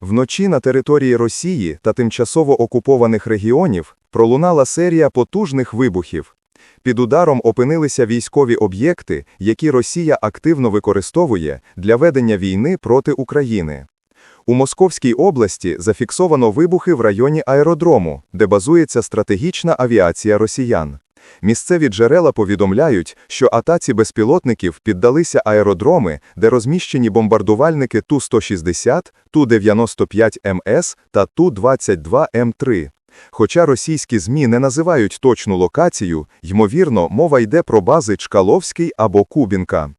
Вночі на території Росії та тимчасово окупованих регіонів пролунала серія потужних вибухів. Під ударом опинилися військові об'єкти, які Росія активно використовує для ведення війни проти України. У Московській області зафіксовано вибухи в районі аеродрому, де базується стратегічна авіація росіян. Місцеві джерела повідомляють, що атаці безпілотників піддалися аеродроми, де розміщені бомбардувальники Ту-160, Ту-95МС та Ту-22М3. Хоча російські ЗМІ не називають точну локацію, ймовірно, мова йде про бази Чкаловський або Кубінка.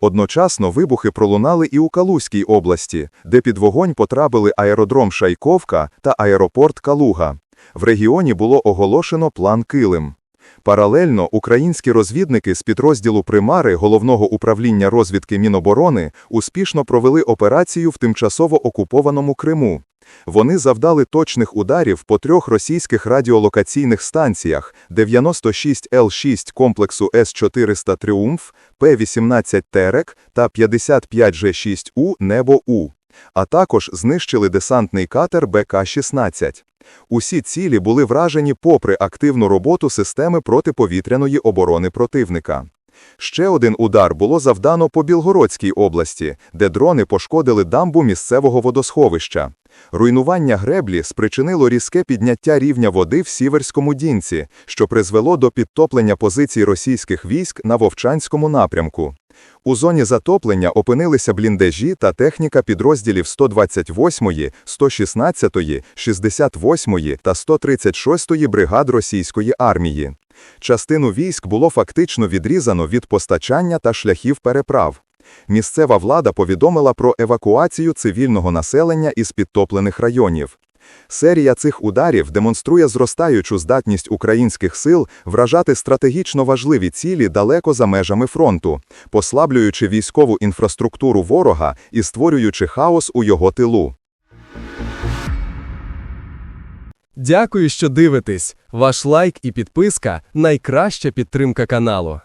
Одночасно вибухи пролунали і у Калузькій області, де під вогонь потрапили аеродром Шайковка та аеропорт Калуга. В регіоні було оголошено план Килим. Паралельно українські розвідники з підрозділу Примари Головного управління розвідки Міноборони успішно провели операцію в тимчасово окупованому Криму. Вони завдали точних ударів по трьох російських радіолокаційних станціях 96Л6 комплексу С-400 «Тріумф», П-18 «Терек» та 55Ж6У «Небо-У», а також знищили десантний катер БК-16. Усі цілі були вражені попри активну роботу системи протиповітряної оборони противника. Ще один удар було завдано по Білгородській області, де дрони пошкодили дамбу місцевого водосховища. Руйнування греблі спричинило різке підняття рівня води в Сіверському Дінці, що призвело до підтоплення позицій російських військ на Вовчанському напрямку. У зоні затоплення опинилися бліндажі та техніка підрозділів 128-ї, 116-ї, 68-ї та 136-ї бригад російської армії. Частину військ було фактично відрізано від постачання та шляхів переправ. Місцева влада повідомила про евакуацію цивільного населення із підтоплених районів. Серія цих ударів демонструє зростаючу здатність українських сил вражати стратегічно важливі цілі далеко за межами фронту, послаблюючи військову інфраструктуру ворога і створюючи хаос у його тилу. Дякую, що дивитесь. Ваш лайк і підписка найкраща підтримка каналу.